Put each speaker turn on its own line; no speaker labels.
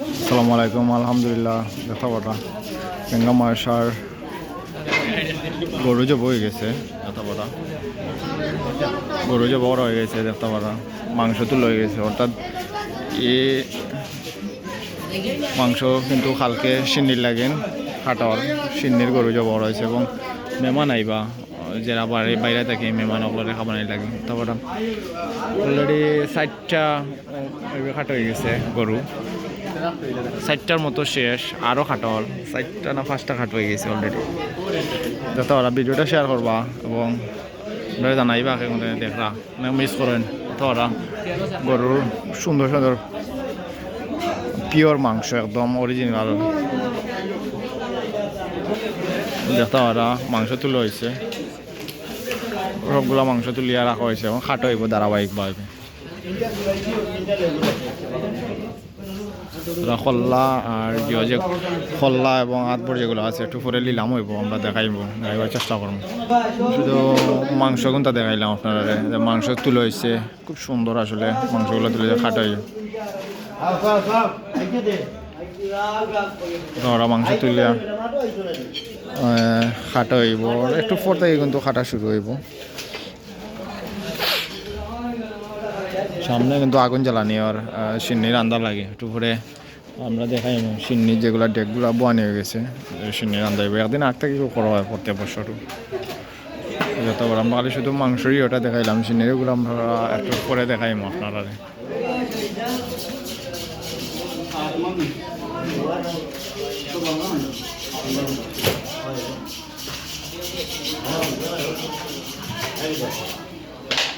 আসসালামু আলাইকুম, আলহামদুলিল্লাহ দেখা পাটা গঙ্গা মাসার গরু যে বই গেছে দেখা পাটা গরু যে বড় হয়ে গেছে দেখতে পারা মাংস তো লয়ে গেছে, অর্থাৎ এ মাংস কিন্তু কালকে সিন্নির লাগেন কাটর সিন্নির গরু যে বড় হয়েছে এবং মেহমান আইবা যারা বাড়ি বাইরে থাকে মেহমান ওগুলো খাবানাই লাগে তারপর অলরেডি ষাটটা খাটো হয়ে গেছে গরু। ষাটটার মতো শেষ আরও খাটল ষাটটা না পাঁচটা খাটো হয়ে গেছে অলরেডি যাতে ওরা ভিডিওটা শেয়ার করবা এবং আপনারা জানাইবা এখন দেখরা না মিস করেন। তো ওরা গরুর সুন্দর সুন্দর পিওর মাংস, একদম অরিজিনাল দেখতে ওরা মাংস তুলে হয়েছে। সবগুলো মাংস তুলিয়া রাখা হয়েছে এবং খাটো হইব ধারাবাহিকভাবে। খল্লা আর জিও যে খল্লা এবং হাতবর যেগুলো আছে, একটু পরে নিলাম হইব আমরা দেখাইব। দেখাইবার চেষ্টা করব। শুধু মাংস কোনটা দেখাইলাম আপনারা মাংস তুলে হয়েছে খুব সুন্দর আসলে মাংসগুলো তুলে খাটো। হয়ে ওরা মাংস তুলে খাটা হইব, একটু পর থেকে কিন্তু খাটা শুরু হইব। সামনে কিন্তু আগুন জ্বালানি আর সিন্নির রান্দা লাগে। একটু পরে আমরা দেখাই সিন্নির যেগুলো ডেকগুলো বোয়ানি হয়ে গেছে। সিন্নির হইব একদিন আগ থেকে করা হয় প্রত্যেক বছরও। যত বড় আমরা খালি শুধু মাংসই ওটা দেখাইলাম সিন্নিরগুলো আমরা একটু পরে দেখাইমো আপনারা